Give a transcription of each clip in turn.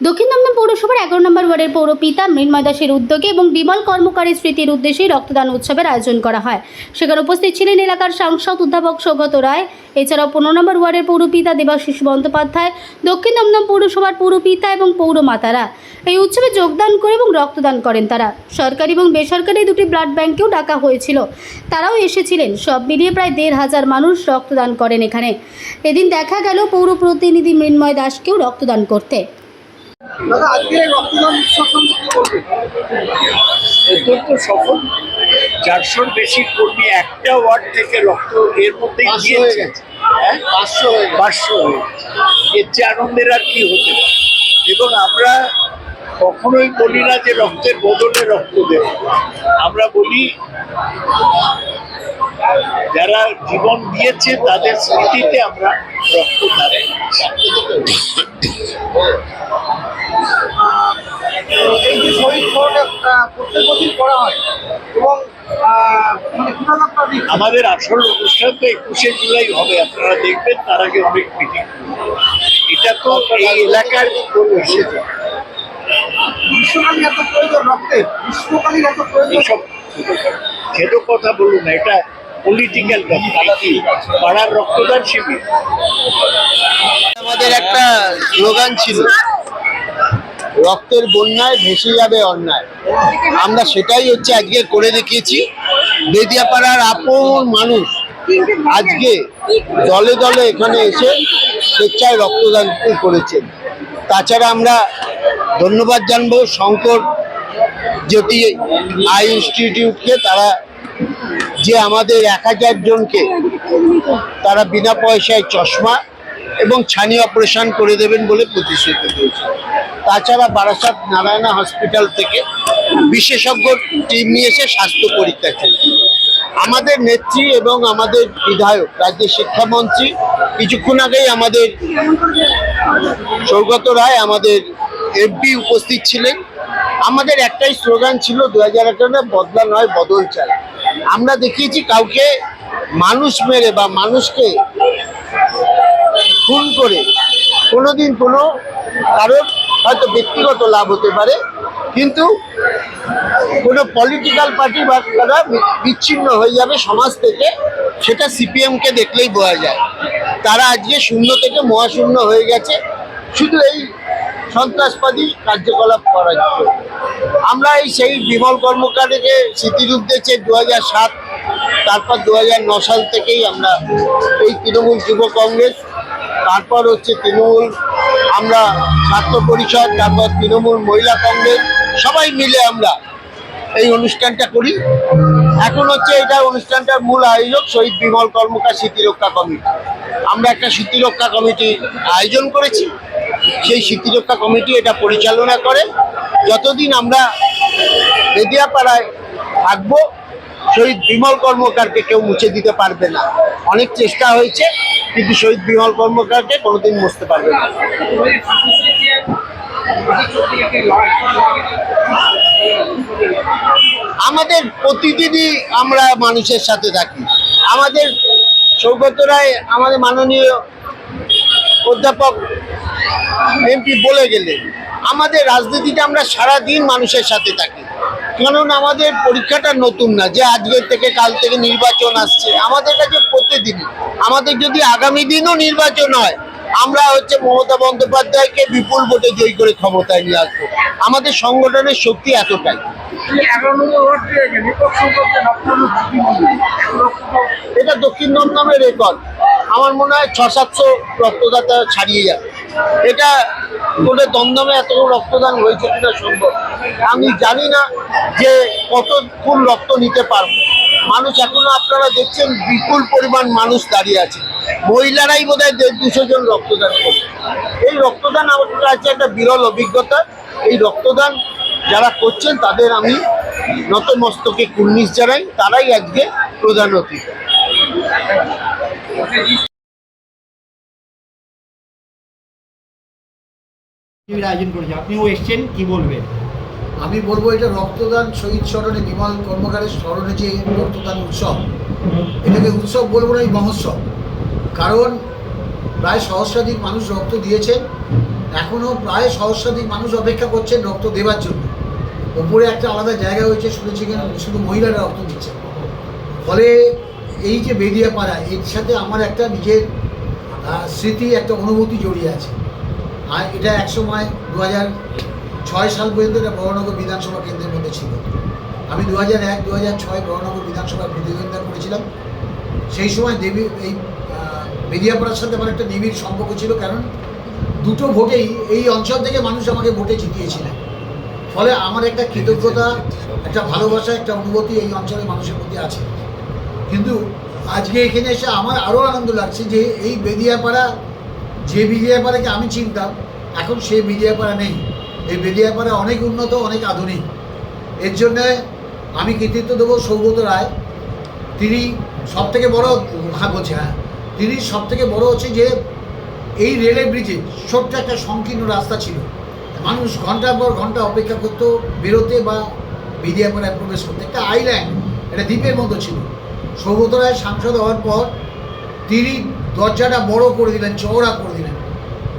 দক্ষিণ দমদম পৌরসভার এগারো নম্বর ওয়ার্ডের পৌরপিতা মৃন্ময় দাসের উদ্যোগে এবং বিমল কর্মকারের স্মৃতির উদ্দেশ্যে রক্তদান উৎসবের আয়োজন করা হয়। সেখানে উপস্থিত ছিলেন এলাকার সাংসদ অধ্যাপক সৌগত রায়। এছাড়াও পনেরো নম্বর ওয়ার্ডের পৌরপিতা দেবাশিস বন্দ্যোপাধ্যায়, দক্ষিণ দমদম পৌরসভার পৌরপিতা এবং পৌরমাতারা এই উৎসবে যোগদান করে এবং রক্তদান করেন তারা। সরকারি এবং বেসরকারি দুটি ব্লাড ব্যাঙ্কেও ডাকা হয়েছিল। তারাও এসেছিলেন। সব মিলিয়ে প্রায় দেড় হাজার মানুষ রক্তদান করেন এখানে। এদিন দেখা গেল পৌর প্রতিনিধি মৃন্ময় দাসকেও রক্তদান করতে। অত্যন্ত সফল। চারশোর বেশি কর্মী একটা ওয়ার্ড থেকে রক্ত এর মধ্যে হয়ে গেছে। হ্যাঁ? পাঁচশো হয়ে পাঁচশো হয়ে এর চেয়ে আনন্দের আর কি হতে এবং আমরা কখনোই বলি না যে রক্তের বদলে রক্ত দেব। আমরা বলি যারা জীবন দিয়েছে তাদের স্মৃতিতে আমরা রক্ত দাঁড়াই এই যে শহীদ প্রত্যেক বছর করা হয়। এবং আহ, মানে? আমাদের আসল অনুষ্ঠান তো একুশে জুলাই হবে আপনারা দেখবেন তার আগে অনেক মিটিং এটা তো এই এলাকার এসেছে এত প্রয়োজন রক্তের গ্রীষ্মকালীন এত প্রয়োজন। এইসব ছেদ কথা বলুন না এটা পলিটিক্যাল পাড়ার রক্তদান শিবির। আমাদের একটা স্লোগান ছিল রক্তের বন্যায় ভেসে যাবে অন্যায়। আমরা সেটাই হচ্ছে আজকে করে দেখিয়েছি। বেদিয়াপাড়ার আপন মানুষ আজকে দলে দলে এখানে এসে স্বেচ্ছায় রক্তদান করেছেন। তাছাড়া আমরা ধন্যবাদ জানব শঙ্কর জ্যোতি আই ইনস্টিটিউটকে। তারা যে আমাদের এক হাজার জনকে তারা বিনা পয়সায় চশমা এবং ছানি অপারেশন করে দেবেন বলে প্রতিশ্রুতি দিয়েছে। তাছাড়া বারাসাত নারায়ণা হসপিটাল থেকে বিশেষজ্ঞ টিম নিয়ে এসে স্বাস্থ্য পরীক্ষা চলছে আমাদের নেত্রী এবং আমাদের বিধায়ক, রাজ্যের শিক্ষামন্ত্রী, কিছুক্ষণ আগেই আমাদের সৌগত রায়, আমাদের এমপি উপস্থিত ছিলেন। আমাদের একটাই স্লোগান ছিল দু হাজার আঠারো বদলা নয়, বদল চাই। আমরা দেখিয়েছি কাউকে মানুষ মেরে বা মানুষকে খুন করে কোনোদিন কোনো কারোর হয়তো ব্যক্তিগত লাভ হতে পারে, কিন্তু কোনো পলিটিক্যাল পার্টি বা তারা বিচ্ছিন্ন হয়ে যাবে সমাজ থেকে, সেটা সিপিএমকে দেখলেই বোঝা যায়। তারা আজকে শূন্য থেকে মহাশূন্য হয়ে গেছে, শুধু এই সন্ত্রাসবাদী কার্যকলাপ করার জন্য। আমরা এই সেই বিমল কর্মকারকে স্মৃতিরূপ দিয়েছে দু হাজার সাত, তারপর দু সাল থেকেই আমরা এই তৃণমূল যুব কংগ্রেস, তারপর হচ্ছে তৃণমূল আমরা ছাত্র পরিষদ তারপর তৃণমূল মহিলা কংগ্রেস, সবাই মিলে আমরা এই অনুষ্ঠানটা করি। এখন হচ্ছে এটা অনুষ্ঠানটার মূল আয়োজক শহীদ বিমল কর্মকার স্মৃতিরক্ষা কমিটি। আমরা একটা স্মৃতিরক্ষা কমিটি আয়োজন করেছি। সেই স্মৃতিরক্ষা কমিটি এটা পরিচালনা করে। যতদিন আমরা বেদিয়াপাড়ায় থাকব, শহীদ বিমল কর্মকারকে কেউ মুছে দিতে পারবে না। অনেক চেষ্টা হয়েছে। কিন্তু শহীদ বিমল কর্মকারকে কোনোদিন মুছতে পারবে না। আমাদের প্রতিদিনই আমরা মানুষের সাথে থাকি। আমাদের সৌগত রায়, আমাদের মাননীয় অধ্যাপক এমপি বলে গেলেন, আমাদের রাজনীতিটা আমরা সারা দিন মানুষের সাথে থাকি। কারণ আমাদের পরীক্ষাটা নতুন না যে আজকের থেকে কাল থেকে নির্বাচন আসছে। আমাদের কাছে প্রতিদিনই আমাদের যদি আগামী দিনও নির্বাচন হয় আমরা হচ্ছে মমতা বন্দ্যোপাধ্যায়কে বিপুল ভোটে জয়ী করে ক্ষমতায় নিয়ে আসব। আমাদের সংগঠনের শক্তি এতটাই। এটা দক্ষিণ দমদমের রেকর্ড আমার মনে হয় ছ সাতশো রক্তদাতা ছাড়িয়ে যাবে। এটা দমদমে এত রক্তদান হয়েছে কিনা সম্ভব? আমি জানি না যে কত কতক্ষণ রক্ত নিতে পারব। মানুষ এখনও আপনারা দেখছেন বিপুল পরিমাণ মানুষ দাঁড়িয়ে আছে। মহিলারাই বোধ হয় দেড় দুশো জন রক্তদান করবে। এই রক্তদান আমার কাছে একটা বিরল অভিজ্ঞতা। এই রক্তদান যারা করছেন তাদের আমি নতমস্তকে কুর্নিশ জানাই, তারাই আজকে প্রধান অতিথি। আয়োজন করেছে। আপনিও এসছেন, কি বলবেন? আমি বলব এটা রক্তদান, শহীদ স্মরণে বিমল কর্মকারের স্মরণে যে রক্তদান উৎসব, এটাকে উৎসব বলব না, এই মহোৎসব। কারণ প্রায় সহস্রাধিক মানুষ রক্ত দিয়েছেন এখনও প্রায় সহস্রাধিক মানুষ অপেক্ষা করছেন রক্ত দেওয়ার জন্য। ওপরে একটা আলাদা জায়গা হয়েছে শুনেছি কেন শুধু মহিলারা রক্ত দিচ্ছে। ফলে এই যে বেরিয়া পাড়া এর সাথে আমার একটা নিজের স্মৃতি, একটা অনুভূতি জড়িয়ে আছে। আর এটা একসময় দু হাজার ছয় সাল পর্যন্ত এটা বড়নগর বিধানসভা কেন্দ্রের মধ্যে ছিল। আমি দু হাজার এক দু হাজার ছয় বড়নগর বিধানসভায় প্রতিদ্বন্দ্বিতা করেছিলাম। সেই সময় দেবী এই আহ, বেরিয়াপাড়ার সাথে আমার একটা নিবিড় সম্পর্ক ছিল কারণ দুটো ভোটেই এই অঞ্চল থেকে মানুষ আমাকে ভোটে জিতিয়েছিলেন। ফলে আমার একটা কৃতজ্ঞতা একটা ভালোবাসা একটা অনুভূতি এই অঞ্চলের মানুষের প্রতি আছে। কিন্তু আজকে এখানে এসে আমার আরও আনন্দ লাগছে যে এই বেদিয়াপাড়া যে বেদিয়াপাড়াকে আমি চিনতাম এখন সেই বেদিয়াপাড়া নেই। এই মিডিয়া বেদিয়াপাড়া অনেক উন্নত, অনেক আধুনিক। এর জন্যে আমি কৃতিত্ব দেবো সৌগত রায়। তিনি সব থেকে বড় হ্যাঁ বলছি হ্যাঁ। তিনি সব থেকে বড় হচ্ছে যে এই রেলের ব্রিজে ছোট্ট একটা সংকীর্ণ রাস্তা ছিল। মানুষ ঘণ্টার পর ঘণ্টা অপেক্ষা করতো বেরোতে বা বিদিয়াপাড়ায় প্রবেশ করতে। একটা আইল্যান্ড একটা দ্বীপের মতো ছিল। সৌগত রায় সাংসদ হওয়ার পর তিনি দরজাটা বড় করে দিলেন, চওড়া করে দিলেন।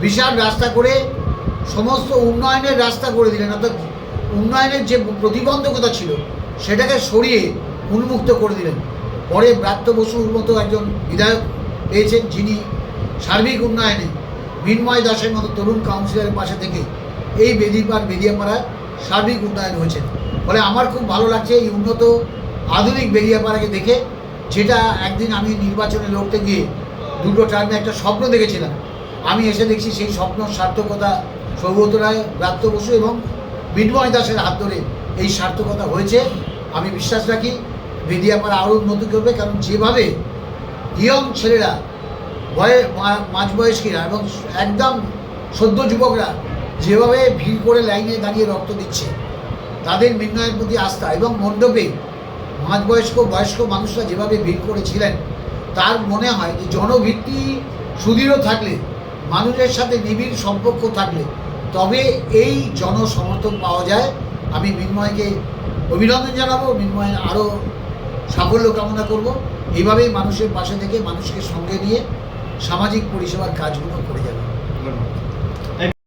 বিশাল রাস্তা করে সমস্ত উন্নয়নের রাস্তা করে দিলেন, অর্থাৎ উন্নয়নের যে প্রতিবন্ধকতা ছিল, সেটাকে সরিয়ে উন্মুক্ত করে দিলেন। পরে ব্রাত্য বসুর মতো একজন বিধায়ক পেয়েছেন, যিনি সার্বিক উন্নয়নে মিনময় দাসের মতো তরুণ কাউন্সিলরের পাশে থেকে এই বেদিপাড় বেদিয়াপাড়ার সার্বিক উন্নয়ন হয়েছে। ফলে আমার খুব ভালো লাগছে এই উন্নত আধুনিক বেরিয়াপাড়াকে দেখে, যেটা একদিন আমি নির্বাচনে লড়তে গিয়ে দুটো টার্মে একটা স্বপ্ন দেখেছিলাম। আমি এসে দেখছি সেই স্বপ্ন, সার্থকতা সৌগত রায়, ব্রাত্য বসু এবং মিনময় দাসের হাত ধরে এই সার্থকতা হয়েছে। আমি বিশ্বাস রাখি বেদিয়াপাড়া আরও উন্নতি করবে, কারণ যেভাবে ইয়ং ছেলেরা বয়ে মা- বয়স্কীরা এবং একদম সদ্য যুবকরা যেভাবে ভিড় করে লাইনে দাঁড়িয়ে রক্ত দিচ্ছে, তাদের নির্ণয়ের প্রতি আস্থা এবং মণ্ডপে মাঝবয়স্ক, বয়স্ক মানুষরা যেভাবে ভিড় করেছিলেন, তার মনে হয় যে জনভিত্তি সুদৃঢ় থাকলে, মানুষের সাথে নিবিড় সম্পর্ক থাকলে তবে এই জনসমর্থন পাওয়া যায়। আমি মৃন্ময়কে অভিনন্দন জানাব মৃন্ময়ের আরও সাফল্য কামনা করব। এইভাবেই মানুষের পাশে থেকে মানুষকে সঙ্গে নিয়ে সামাজিক পরিষেবার কাজগুলো করে যাবে।